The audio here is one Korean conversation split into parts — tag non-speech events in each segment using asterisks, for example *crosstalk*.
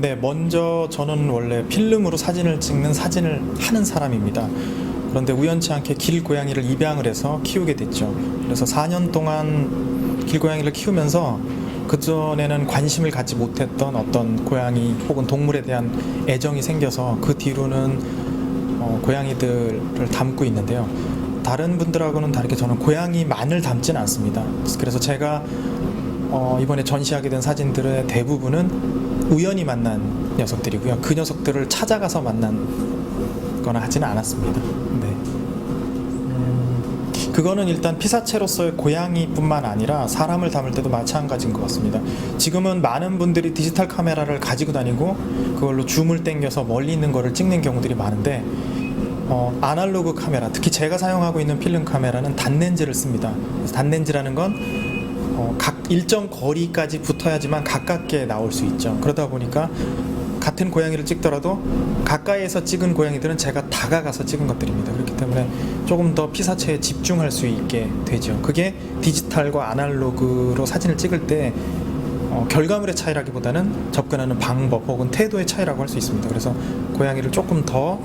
네, 먼저 저는 원래 필름으로 사진을 찍는 사진을 하는 사람입니다. 그런데 우연치 않게 길 고양이를 입양을 해서 키우게 됐죠. 그래서 4년 동안 길 고양이를 키우면서 그전에는 관심을 갖지 못했던 어떤 고양이 혹은 동물에 대한 애정이 생겨서 그 뒤로는 어, 고양이들을 담고 있는데요. 다른 분들하고는 다르게 저는 고양이만을 담지는 않습니다. 그래서 제가 어, 이번에 전시하게 된 사진들의 대부분은 우연히 만난 녀석들이고요. 그 녀석들을 찾아가서 만난 거나 하지는 않았습니다. 네. 음, 그거는 일단 피사체로서의 고양이뿐만 아니라 사람을 담을 때도 마찬가지인 것 같습니다. 지금은 많은 분들이 디지털 카메라를 가지고 다니고 그걸로 줌을 당겨서 멀리 있는 거를 찍는 경우들이 많은데 어, 아날로그 카메라, 특히 제가 사용하고 있는 필름 카메라는 단렌즈를 씁니다. 단렌즈라는 건 어, 각 일정 거리까지 붙어야지만 가깝게 나올 수 있죠. 그러다 보니까 같은 고양이를 찍더라도 가까이에서 찍은 고양이들은 제가 다가가서 찍은 것들입니다. 그렇기 때문에 조금 더 피사체에 집중할 수 있게 되죠. 그게 디지털과 아날로그로 사진을 찍을 때 어, 결과물의 차이라기보다는 접근하는 방법 혹은 태도의 차이라고 할 수 있습니다. 그래서 고양이를 조금 더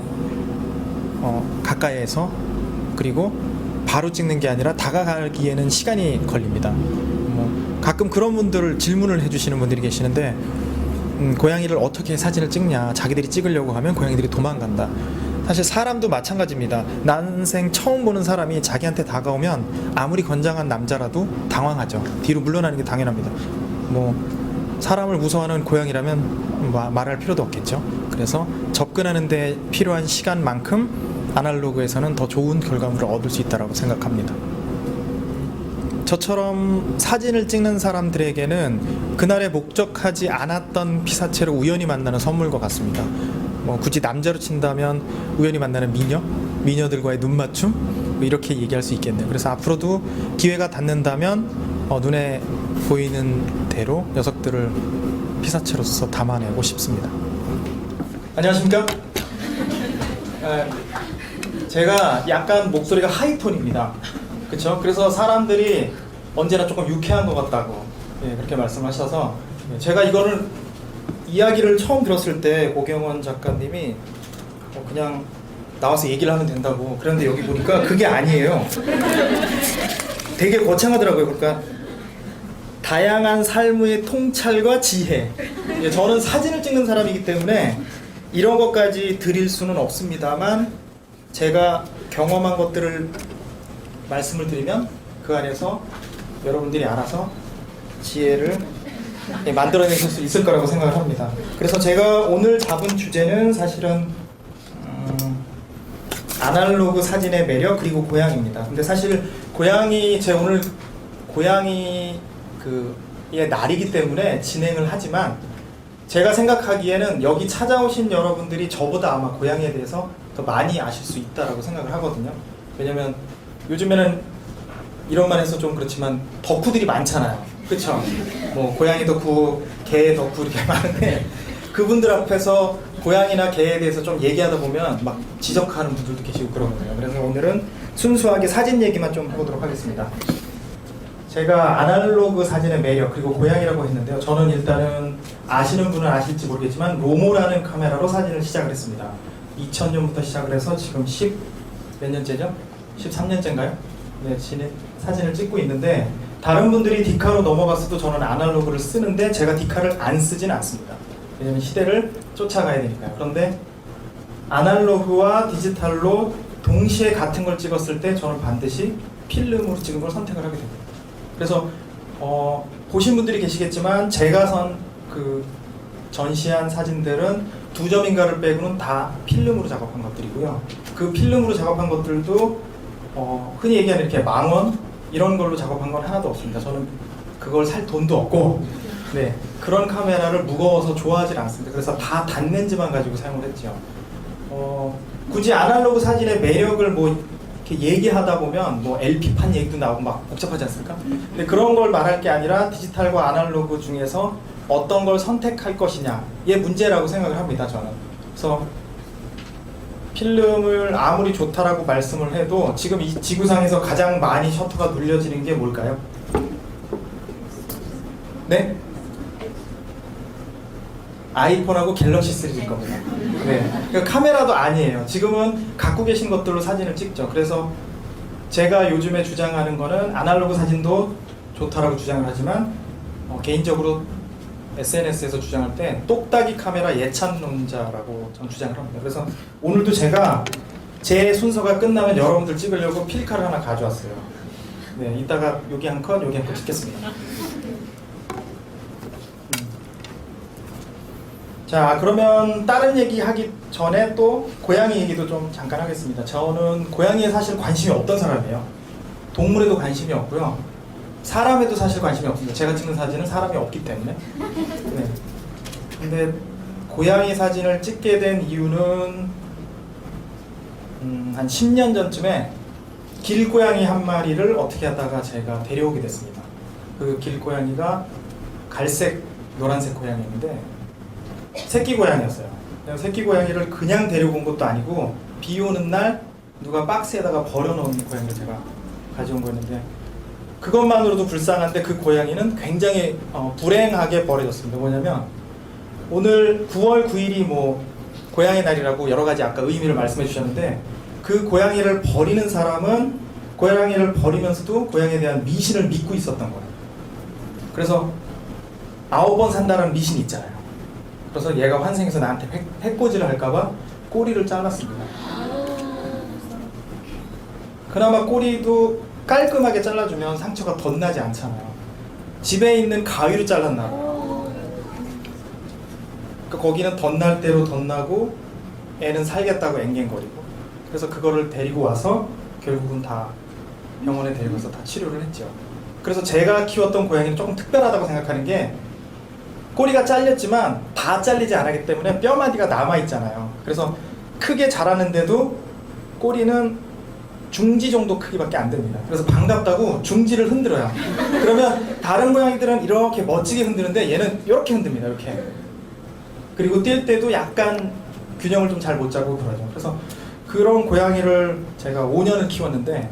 어, 가까이에서 그리고 바로 찍는 게 아니라 다가가기에는 시간이 걸립니다. 뭐 가끔 그런 분들 질문을 해주시는 분들이 계시는데 음, 고양이를 어떻게 사진을 찍냐 자기들이 찍으려고 하면 고양이들이 도망간다. 사실 사람도 마찬가지입니다. 난생 처음 보는 사람이 자기한테 다가오면 아무리 건장한 남자라도 당황하죠. 뒤로 물러나는 게 당연합니다. 뭐 사람을 무서워하는 고양이라면 마- 말할 필요도 없겠죠. 그래서 접근하는 데 필요한 시간만큼 아날로그에서는 더 좋은 결과물을 얻을 수 있다고 생각합니다. 저처럼 사진을 찍는 사람들에게는 그날에 목적하지 않았던 피사체를 우연히 만나는 선물과 같습니다. 뭐 굳이 남자로 친다면 우연히 만나는 미녀, 미녀들과의 눈 맞춤 뭐 이렇게 얘기할 수 있겠네요. 그래서 앞으로도 기회가 닿는다면 어, 눈에 보이는 대로 녀석들을 피사체로서 담아내고 싶습니다. 안녕하십니까? 에, 제가 약간 목소리가 하이톤입니다. 그렇죠? 그래서 사람들이 언제나 조금 유쾌한 것 같다고 예, 그렇게 말씀하셔서 예, 제가 이거를 이야기를 처음 들었을 때 고경원 작가님이 어, 그냥 나와서 얘기를 하면 된다고 그런데 여기 보니까 그게 아니에요. 되게 거창하더라고요. 그러니까 다양한 삶의 통찰과 지혜. 예, 저는 사진을 찍는 사람이기 때문에 이런 것까지 드릴 수는 없습니다만 제가 경험한 것들을 말씀을 드리면 그 안에서 여러분들이 알아서 지혜를 예, 만들어내실 수 있을 거라고 생각을 합니다. 그래서 제가 오늘 잡은 주제는 사실은 음, 아날로그 사진의 매력 그리고 고양이입니다. 근데 사실 고양이 제 오늘 고양이 그의 날이기 때문에 진행을 하지만 제가 생각하기에는 여기 찾아오신 여러분들이 저보다 아마 고양이에 대해서 더 많이 아실 수 있다라고 생각을 하거든요. 왜냐면 요즘에는 이런 말 해서 좀 그렇지만 덕후들이 많잖아요. 그쵸? 뭐 고양이 덕후, 개 덕후 이렇게 많은데 그분들 앞에서 고양이나 개에 대해서 좀 얘기하다 보면 막 지적하는 분들도 계시고 그러거든요. 그래서 오늘은 순수하게 사진 얘기만 좀 해보도록 하겠습니다. 제가 아날로그 사진의 매력 그리고 고양이라고 했는데요. 저는 일단은 아시는 분은 아실지 모르겠지만 로모라는 카메라로 사진을 시작을 했습니다. 2000년부터 시작을 해서 지금 10 몇 년째죠? 13년째인가요? 네, 진행, 사진을 찍고 있는데 다른 분들이 디카로 넘어갔어도 저는 아날로그를 쓰는데 제가 디카를 안 쓰진 않습니다. 왜냐면 시대를 쫓아가야 되니까요. 그런데 아날로그와 디지털로 동시에 같은 걸 찍었을 때 저는 반드시 필름으로 찍은 걸 선택을 하게 됩니다. 그래서 어, 보신 분들이 계시겠지만 제가 선 그 전시한 사진들은 두 점인가를 빼고는 다 필름으로 작업한 것들이고요. 그 필름으로 작업한 것들도 어, 흔히 얘기하는 이렇게 망원 이런 걸로 작업한 건 하나도 없습니다. 저는 그걸 살 돈도 없고 네 그런 카메라를 무거워서 좋아하지 않습니다. 그래서 다 단렌즈만 가지고 사용을 했죠. 어, 굳이 아날로그 사진의 매력을 뭐 이렇게 얘기하다 보면 뭐 LP판 얘기도 나오고 막 복잡하지 않습니까? 근데 그런 걸 말할 게 아니라 디지털과 아날로그 중에서 어떤 걸 선택할 것이냐의 문제라고 생각을 합니다. 저는. 그래서 필름을 아무리 좋다라고 말씀을 해도 지금 이 지구상에서 가장 많이 셔터가 눌려지는 게 뭘까요? 네? 아이폰하고 갤럭시 3일 겁니다. 네. 그러니까 카메라도 아니에요. 지금은 갖고 계신 것들로 사진을 찍죠. 그래서 제가 요즘에 주장하는 거는 아날로그 사진도 좋다라고 주장을 하지만 어, 개인적으로 SNS에서 주장할 때 똑딱이 카메라 예찬론자라고 저는 주장을 합니다. 그래서 오늘도 제가 제 순서가 끝나면 여러분들 찍으려고 필카를 하나 가져왔어요. 네, 이따가 여기 한 컷, 여기 한 컷 찍겠습니다. 자 그러면 다른 얘기 하기 전에 또 고양이 얘기도 좀 잠깐 하겠습니다. 저는 고양이에 사실 관심이 없던 사람이에요. 동물에도 관심이 없고요. 사람에도 사실 관심이 없습니다. 제가 찍는 사진은 사람이 없기 때문에. 네. 근데 고양이 사진을 찍게 된 이유는 음, 한 10년 전쯤에 길고양이 한 마리를 어떻게 하다가 제가 데려오게 됐습니다. 그 길고양이가 갈색, 노란색 고양이인데 새끼 고양이였어요. 새끼 고양이를 그냥 데리고 온 것도 아니고 비 오는 날 누가 박스에다가 버려놓은 고양이를 제가 가져온 거였는데 그것만으로도 불쌍한데 그 고양이는 굉장히 어, 불행하게 버려졌습니다. 뭐냐면 오늘 9월 9일이 뭐 고양이 날이라고 여러 가지 아까 의미를 말씀해 주셨는데 그 고양이를 버리는 사람은 고양이를 버리면서도 고양이에 대한 미신을 믿고 있었던 거예요. 그래서 아홉 번 산다는 미신이 있잖아요. 그래서 얘가 환생해서 나한테 해, 해코지를 할까봐 꼬리를 잘랐습니다. 그나마 꼬리도 깔끔하게 잘라주면 상처가 덧나지 않잖아요. 집에 있는 가위로 잘랐나 봐요. 그러니까 거기는 덧날 대로 덧나고 애는 살겠다고 앵앵거리고 그래서 그거를 데리고 와서 결국은 다 병원에 데리고 가서 다 치료를 했죠. 그래서 제가 키웠던 고양이는 조금 특별하다고 생각하는 게 꼬리가 잘렸지만 다 잘리지 않았기 때문에 뼈마디가 남아 있잖아요. 그래서 크게 자라는데도 꼬리는 중지 정도 크기밖에 안 됩니다. 그래서 반갑다고 중지를 흔들어요. 그러면 다른 고양이들은 이렇게 멋지게 흔드는데 얘는 이렇게 흔듭니다. 이렇게. 그리고 뛸 때도 약간 균형을 좀 잘 못 잡고 그러죠. 그래서 그런 고양이를 제가 5년을 키웠는데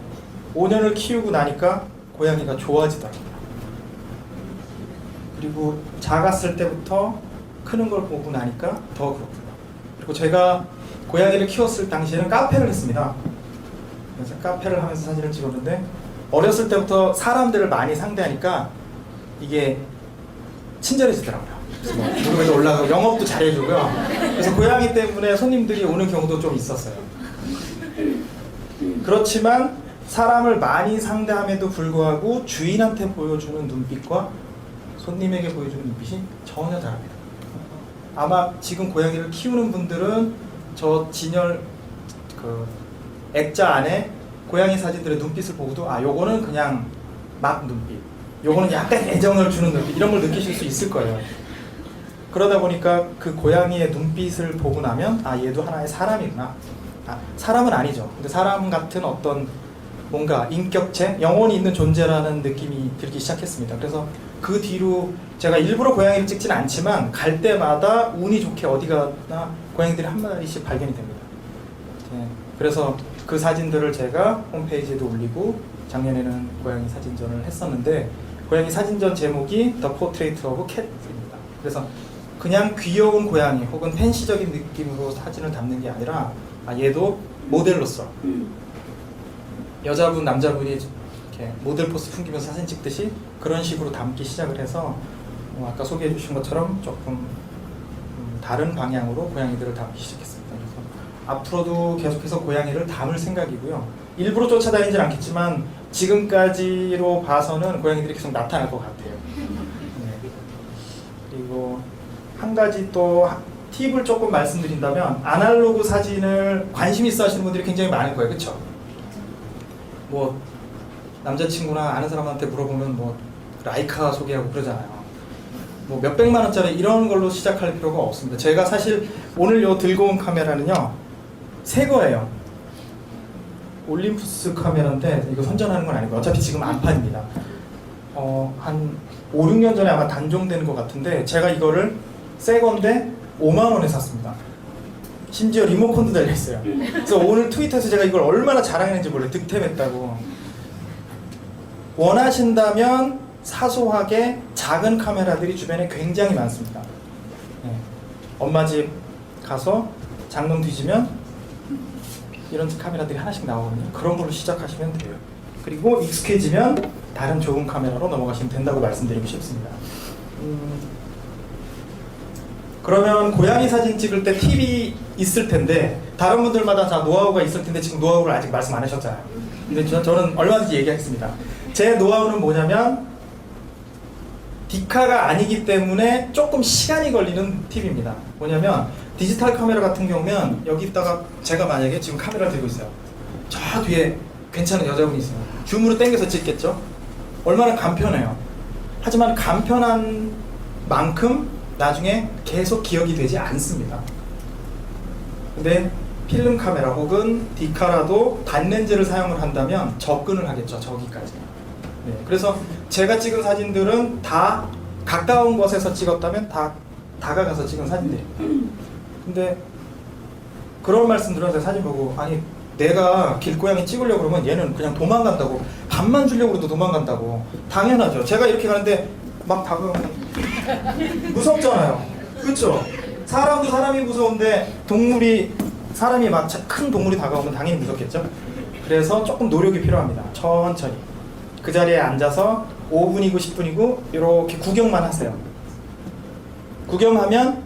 5년을 키우고 나니까 고양이가 좋아지더라고요. 그리고 작았을 때부터 크는 걸 보고 나니까 더 그렇고요. 그리고 제가 고양이를 키웠을 당시에는 카페를 했습니다. 그래서 카페를 하면서 사진을 찍었는데 어렸을 때부터 사람들을 많이 상대하니까 이게 친절해지더라고요. 그래서 뭐 무릎에도 올라가고 영업도 잘해주고요. 그래서 고양이 때문에 손님들이 오는 경우도 좀 있었어요. 그렇지만 사람을 많이 상대함에도 불구하고 주인한테 보여주는 눈빛과 손님에게 보여주는 눈빛이 전혀 다릅니다. 아마 지금 고양이를 키우는 분들은 저 진열 그 액자 안에 고양이 사진들의 눈빛을 보고도 아 요거는 그냥 막 눈빛, 요거는 약간 애정을 주는 눈빛 이런 걸 느끼실 수 있을 거예요. 그러다 보니까 그 고양이의 눈빛을 보고 나면 아 얘도 하나의 사람이구나. 아 사람은 아니죠. 근데 사람 같은 어떤 뭔가 인격체, 영혼이 있는 존재라는 느낌이 들기 시작했습니다. 그래서 그 뒤로 제가 일부러 고양이를 찍진 않지만 갈 때마다 운이 좋게 어디 가나 고양이들이 한 마리씩 발견이 됩니다. 네, 그래서 그 사진들을 제가 홈페이지에도 올리고 작년에는 고양이 사진전을 했었는데 고양이 사진전 제목이 The Portrait of Cat입니다. 그래서 그냥 귀여운 고양이 혹은 팬시적인 느낌으로 사진을 담는 게 아니라 아, 얘도 모델로서 여자분 남자분이 이렇게 모델 포스 풍기면서 사진 찍듯이 그런 식으로 담기 시작을 해서 어, 아까 소개해 주신 것처럼 조금 음, 다른 방향으로 고양이들을 담기 시작했습니다. 앞으로도 계속해서 고양이를 담을 생각이고요. 일부러 쫓아다니진 않겠지만 지금까지로 봐서는 고양이들이 계속 나타날 것 같아요. 네. 그리고 한 가지 또 하- 팁을 조금 말씀드린다면 아날로그 사진을 관심 있어 하시는 분들이 굉장히 많을 거예요. 그렇죠? 뭐 남자친구나 아는 사람한테 물어보면 뭐 라이카 소개하고 그러잖아요. 뭐 몇백만 원짜리 이런 걸로 시작할 필요가 없습니다. 제가 사실 오늘 요 들고 온 카메라는요. 새 거예요. 올림푸스 카메라인데 이거 선전하는 건 아니고 어차피 지금 안 판입니다. 어, 한 5, 6년 전에 아마 단종된 것 같은데 제가 이거를 새 건데 5만 원에 샀습니다. 심지어 리모컨도 달려 있어요. 그래서 오늘 트위터에서 제가 이걸 얼마나 자랑했는지 몰라요. 득템했다고. 원하신다면 사소하게 작은 카메라들이 주변에 굉장히 많습니다. 네. 엄마 집 가서 장롱 뒤지면 이런 카메라들이 하나씩 나오거든요. 그런 걸로 시작하시면 돼요. 그리고 익숙해지면 다른 좋은 카메라로 넘어가시면 된다고 말씀드리고 싶습니다. 음, 그러면 고양이 사진 찍을 때 팁이 있을 텐데 다른 분들마다 다 노하우가 있을 텐데 지금 노하우를 아직 말씀 안 하셨잖아요. 근데 저, 저는 얼마든지 얘기하겠습니다. 제 노하우는 뭐냐면 디카가 아니기 때문에 조금 시간이 걸리는 팁입니다. 뭐냐면 디지털 카메라 같은 경우면 여기다가 제가 만약에 지금 카메라를 들고 있어요. 저 뒤에 괜찮은 여자분이 있어요. 줌으로 당겨서 찍겠죠? 얼마나 간편해요. 하지만 간편한 만큼 나중에 계속 기억이 되지 않습니다. 근데 필름 카메라 혹은 디카라도 단렌즈를 사용을 한다면 접근을 하겠죠. 저기까지. 네, 그래서 제가 찍은 사진들은 다 가까운 곳에서 찍었다면 다 다가가서 찍은 사진들입니다. 근데 그런 말씀 들어서 사진 보고 아니 내가 길고양이 찍으려고 그러면 얘는 그냥 도망간다고 밥만 주려고 해도 도망간다고 당연하죠. 제가 이렇게 가는데 막 다가오면 무섭잖아요. 그렇죠? 사람도 사람이 무서운데 동물이 사람이 막 큰 동물이 다가오면 당연히 무섭겠죠. 그래서 조금 노력이 필요합니다. 천천히 그 자리에 앉아서 5분이고 10분이고 이렇게 구경만 하세요. 구경하면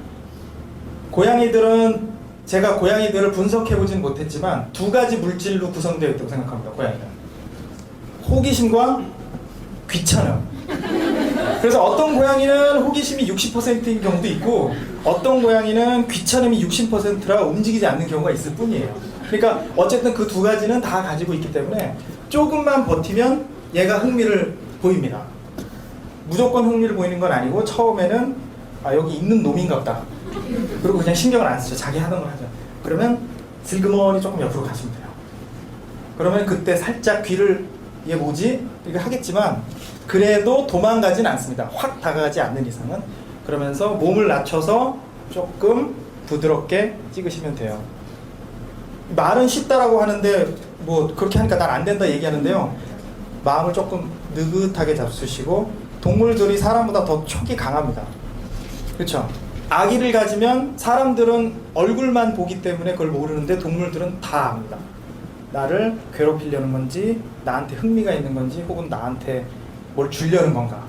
고양이들은 제가 고양이들을 분석해 보진 못했지만 두 가지 물질로 구성되어 있다고 생각합니다. 고양이는 호기심과 귀찮음. 그래서 어떤 고양이는 호기심이 60%인 경우도 있고 어떤 고양이는 귀찮음이 60%라 움직이지 않는 경우가 있을 뿐이에요. 그러니까 어쨌든 그 두 가지는 다 가지고 있기 때문에 조금만 버티면 얘가 흥미를 보입니다. 무조건 흥미를 보이는 건 아니고 처음에는 아 여기 있는 놈인갑다. 그리고 그냥 신경을 안 쓰죠. 자기 하던 걸 하죠. 그러면 슬그머니 조금 옆으로 가시면 돼요. 그러면 그때 살짝 귀를 얘 뭐지? 이거 하겠지만 그래도 도망가진 않습니다. 확 다가가지 않는 이상은 그러면서 몸을 낮춰서 조금 부드럽게 찍으시면 돼요. 말은 쉽다라고 하는데 뭐 그렇게 하니까 난 안 된다 얘기하는데요. 마음을 조금 느긋하게 잡수시고 동물들이 사람보다 더 촉이 강합니다. 그렇죠? 아기를 가지면 사람들은 얼굴만 보기 때문에 그걸 모르는데 동물들은 다 압니다. 나를 괴롭히려는 건지 나한테 흥미가 있는 건지 혹은 나한테 뭘 주려는 건가.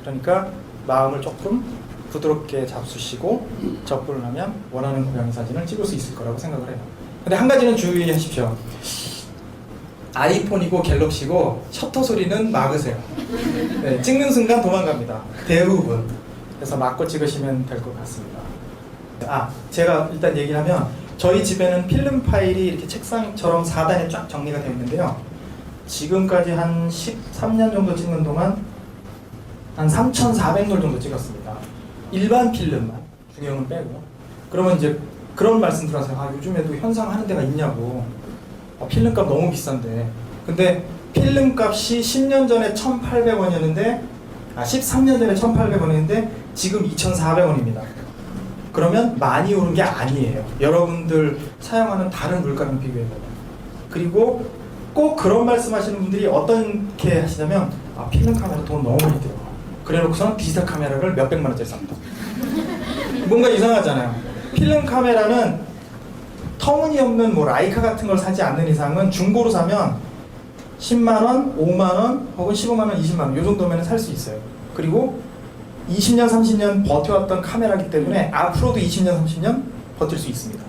그러니까 마음을 조금 부드럽게 잡수시고 접근을 하면 원하는 고양이 사진을 찍을 수 있을 거라고 생각을 해요. 근데 한 가지는 주의하십시오. 아이폰이고 갤럭시고 셔터 소리는 막으세요. 네, 찍는 순간 도망갑니다. 대부분. 그래서 막고 찍으시면 될 것 같습니다. 아, 제가 일단 얘기 하면 저희 집에는 필름 파일이 이렇게 책상처럼 4단에 쫙 정리가 되어 있는데요. 지금까지 한 13년 정도 찍는 동안 한 3,400롤 정도 찍었습니다. 일반 필름만 중형은 빼고. 그러면 이제 그런 말씀 들어서 아 요즘에도 현상 하는 데가 있냐고. 어, 필름값 너무 비싼데. 근데 필름값이 10년 전에 1,800원이었는데 아 13년 전에 1,800원이었는데 지금 2,400원입니다. 그러면 많이 오른 게 아니에요. 여러분들 사용하는 다른 물가랑 비교해봐요. 그리고 꼭 그런 말씀하시는 분들이 어떻게 하시냐면 아, 필름 카메라 돈 너무 많이 들어. 그래놓고선 디지털 카메라를 몇 백만 원짜리 삽니다. *laughs* 뭔가 이상하잖아요. 필름 카메라는 터무니없는 뭐 라이카 같은 걸 사지 않는 이상은 중고로 사면 10만 원, 5만 원, 혹은 15만 원, 20만 원 이 정도면 살 수 있어요. 그리고 20년, 30년 버텨왔던 카메라기 때문에 앞으로도 20년, 30년 버틸 수 있습니다.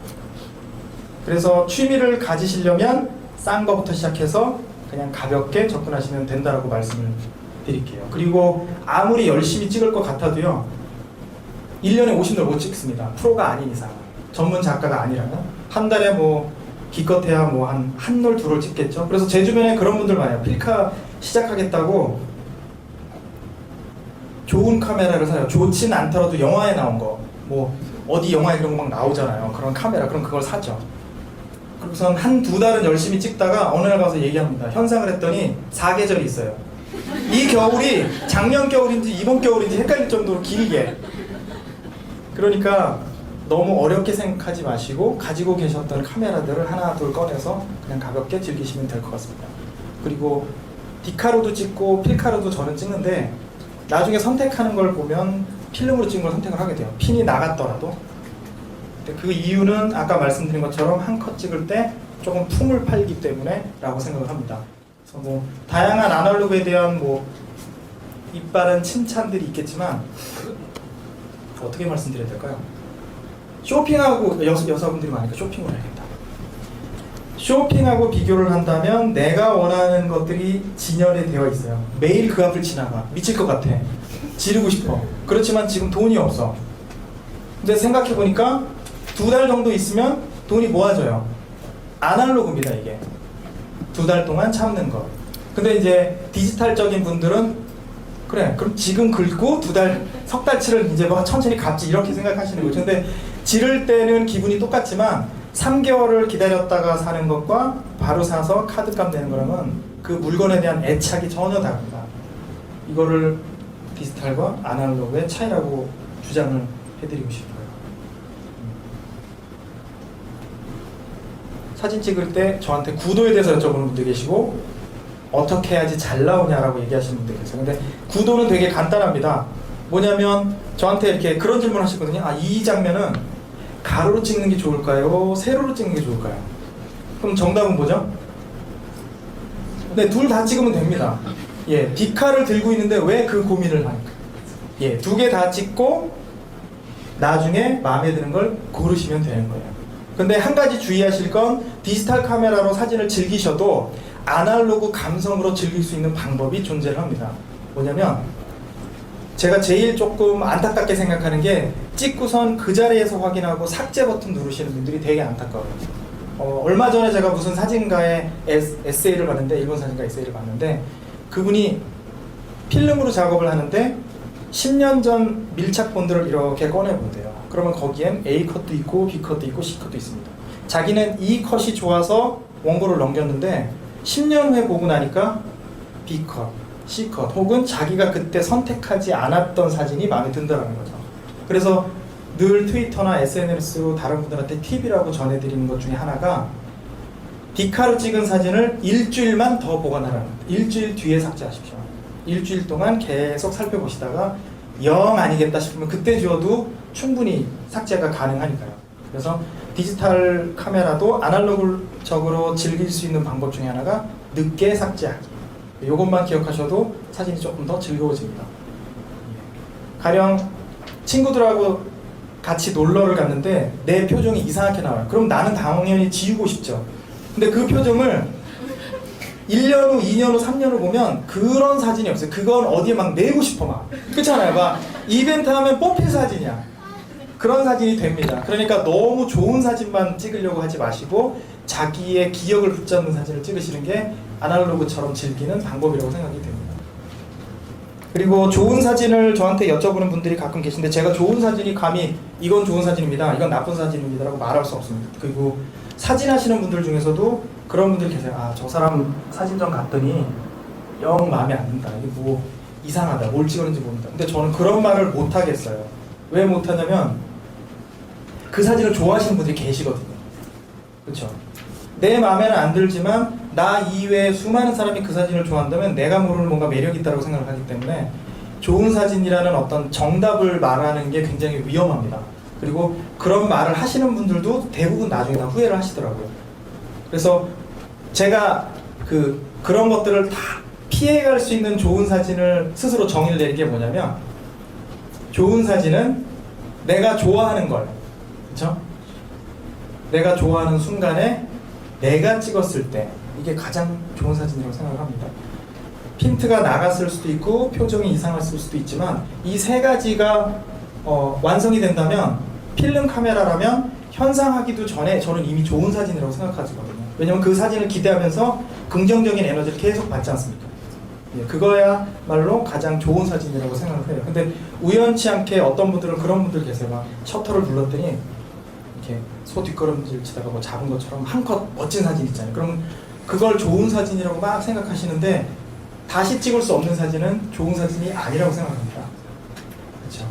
그래서 취미를 가지시려면 싼 거부터 시작해서 그냥 가볍게 접근하시면 된다라고 말씀을 드릴게요. 그리고 아무리 열심히 찍을 것 같아도요, 1년에 50널 못 찍습니다. 프로가 아닌 이상. 전문 작가가 아니라면. 한 달에 뭐, 기껏해야 뭐 한, 한 롤, 두롤 찍겠죠. 그래서 제 주변에 그런 분들 많아요. 필카 시작하겠다고 좋은 카메라를 사요. 좋진 않더라도 영화에 나온 거. 뭐, 어디 영화에 그런 거 막 나오잖아요. 그런 카메라. 그럼 그걸 사죠. 그리고선 한두 달은 열심히 찍다가 어느 날 가서 얘기합니다. 현상을 했더니 사계절이 있어요. 이 겨울이 작년 겨울인지 이번 겨울인지 헷갈릴 정도로 길게. 그러니까 너무 어렵게 생각하지 마시고 가지고 계셨던 카메라들을 하나 둘 꺼내서 그냥 가볍게 즐기시면 될 것 같습니다. 그리고 디카로도 찍고 필카로도 저는 찍는데 나중에 선택하는 걸 보면 필름으로 찍은 걸 선택을 하게 돼요. 핀이 나갔더라도 그 이유는 아까 말씀드린 것처럼 한 컷 찍을 때 조금 품을 팔기 때문에 라고 생각을 합니다. 그래서 뭐 다양한 아날로그에 대한 뭐 이빠른 칭찬들이 있겠지만 그 어떻게 말씀드려야 될까요? 쇼핑하고 여, 여성분들이 많으니까 쇼핑을 해야겠다. 쇼핑하고 비교를 한다면 내가 원하는 것들이 진열이 되어 있어요. 매일 그 앞을 지나가 미칠 것 같아. 지르고 싶어. 그렇지만 지금 돈이 없어. 근데 생각해 보니까 두 달 정도 있으면 돈이 모아져요. 아날로그입니다 이게. 두 달 동안 참는 거. 근데 이제 디지털적인 분들은 그래 그럼 지금 긁고 두 달 석 달치를 이제 뭐 천천히 갚지 이렇게 생각하시는 거죠. 근데 지를 때는 기분이 똑같지만 3개월을 기다렸다가 사는 것과 바로 사서 카드값 내는 거랑은 그 물건에 대한 애착이 전혀 다릅니다. 이거를 디지털과 아날로그의 차이라고 주장을 해드리고 싶어요. 사진 찍을 때 저한테 구도에 대해서 여쭤보는 분들 계시고 어떻게 해야지 잘 나오냐라고 얘기하시는 분들 계세요. 근데 구도는 되게 간단합니다. 뭐냐면 저한테 이렇게 그런 질문 하시거든요. 아, 이 장면은 가로로 찍는 게 좋을까요? 세로로 찍는 게 좋을까요? 그럼 정답은 뭐죠? 네, 둘 다 찍으면 됩니다. 예, 디카를 들고 있는데 왜 그 고민을 하니까? 예, 두 개 다 찍고 나중에 마음에 드는 걸 고르시면 되는 거예요. 근데 한 가지 주의하실 건 디지털 카메라로 사진을 즐기셔도 아날로그 감성으로 즐길 수 있는 방법이 존재를 합니다. 뭐냐면 제가 제일 조금 안타깝게 생각하는 게 찍고선 그 자리에서 확인하고 삭제 버튼 누르시는 분들이 되게 안타까워요. 어, 얼마 전에 제가 무슨 사진가의 에스, 에세이를 봤는데 일본 사진가 에세이를 봤는데 그분이 필름으로 작업을 하는데 10년 전 밀착본들을 이렇게 꺼내 본대요. 그러면 거기엔 A 컷도 있고 B 컷도 있고 C 컷도 있습니다. 자기는 이 컷이 좋아서 원고를 넘겼는데 10년 후에 보고 나니까 B 컷, C 컷 혹은 자기가 그때 선택하지 않았던 사진이 마음에 든다는 거죠. 그래서 늘 트위터나 SNS로 다른 분들한테 팁이라고 전해드리는 것 중에 하나가 디카로 찍은 사진을 일주일만 더 보관하라는 겁니다. 일주일 뒤에 삭제하십시오. 일주일 동안 계속 살펴보시다가 영 아니겠다 싶으면 그때 지워도 충분히 삭제가 가능하니까요. 그래서 디지털 카메라도 아날로그적으로 즐길 수 있는 방법 중에 하나가 늦게 삭제하기. 이것만 기억하셔도 사진이 조금 더 즐거워집니다. 가령 친구들하고 같이 놀러를 갔는데 내 표정이 이상하게 나와요. 그럼 나는 당연히 지우고 싶죠. 근데 그 표정을 1년 후, 2년 후, 3년 후 보면 그런 사진이 없어요. 그건 어디에 막 내고 싶어 막. 그렇잖아요. 막 이벤트 하면 뽑힐 사진이야. 그런 사진이 됩니다. 그러니까 너무 좋은 사진만 찍으려고 하지 마시고 자기의 기억을 붙잡는 사진을 찍으시는 게 아날로그처럼 즐기는 방법이라고 생각이 됩니다. 그리고 좋은 사진을 저한테 여쭤보는 분들이 가끔 계신데 제가 좋은 사진이 감히 이건 좋은 사진입니다. 이건 나쁜 사진입니다라고 말할 수 없습니다. 그리고 사진 하시는 분들 중에서도 그런 분들 계세요. 아, 저 사람 사진전 갔더니 영 마음에 안 든다. 이게 뭐 이상하다. 뭘 찍었는지 모른다. 근데 저는 그런 말을 못 하겠어요. 왜 못 하냐면 그 사진을 좋아하시는 분들이 계시거든요. 그렇죠? 내 마음에는 안 들지만 나 이외에 수많은 사람이 그 사진을 좋아한다면 내가 모르는 뭔가 매력이 있다고 생각을 하기 때문에 좋은 사진이라는 어떤 정답을 말하는 게 굉장히 위험합니다. 그리고 그런 말을 하시는 분들도 대부분 나중에 다 후회를 하시더라고요. 그래서 제가 그 그런 것들을 다 피해갈 수 있는 좋은 사진을 스스로 정의를 내린 게 뭐냐면 좋은 사진은 내가 좋아하는 걸 그렇죠? 내가 좋아하는 순간에 내가 찍었을 때 이게 가장 좋은 사진이라고 생각을 합니다. 핀트가 나갔을 수도 있고 표정이 이상했을 수도 있지만 이 세 가지가 어, 완성이 된다면 필름 카메라라면 현상하기도 전에 저는 이미 좋은 사진이라고 생각하거든요. 왜냐면 그 사진을 기대하면서 긍정적인 에너지를 계속 받지 않습니까? 예, 그거야말로 가장 좋은 사진이라고 생각을 해요. 근데 우연치 않게 어떤 분들은 그런 분들 계세요. 막 셔터를 눌렀더니 이렇게 소 뒷걸음질 치다가 뭐 잡은 것처럼 한컷 멋진 사진 있잖아요. 그럼 그걸 좋은 사진이라고 막 생각하시는데 다시 찍을 수 없는 사진은 좋은 사진이 아니라고 생각합니다. 그렇죠?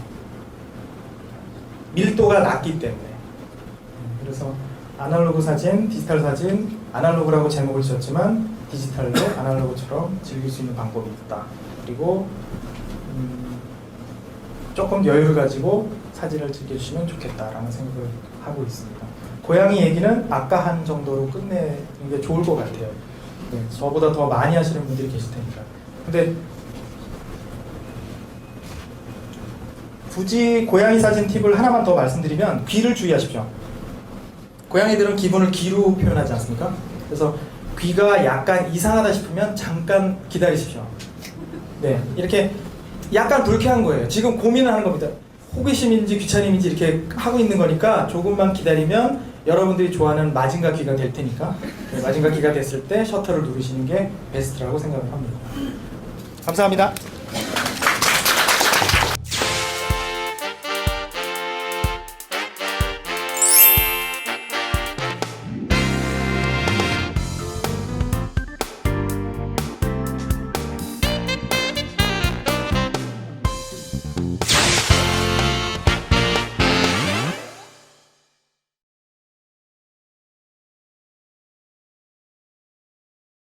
밀도가 낮기 때문에. 음, 그래서 아날로그 사진, 디지털 사진, 아날로그라고 제목을 지었지만 디지털도 아날로그처럼 즐길 수 있는 방법이 있다. 그리고 음, 조금 여유를 가지고 사진을 즐겨주시면 좋겠다라는 생각을 하고 있습니다. 고양이 얘기는 아까 한 정도로 끝내는 게 좋을 것 같아요. 네, 저보다 더 많이 하시는 분들이 계실 테니까. 근데 굳이 고양이 사진 팁을 하나만 더 말씀드리면 귀를 주의하십시오. 고양이들은 기분을 귀로 표현하지 않습니까? 그래서 귀가 약간 이상하다 싶으면 잠깐 기다리십시오. 네, 이렇게 약간 불쾌한 거예요. 지금 고민을 하는 겁니다. 호기심인지 귀차림인지 이렇게 하고 있는 거니까 조금만 기다리면 여러분들이 좋아하는 마징가 귀가 될 테니까 네, 마징가 귀가 됐을 때 셔터를 누르시는 게 베스트라고 생각을 합니다. 감사합니다.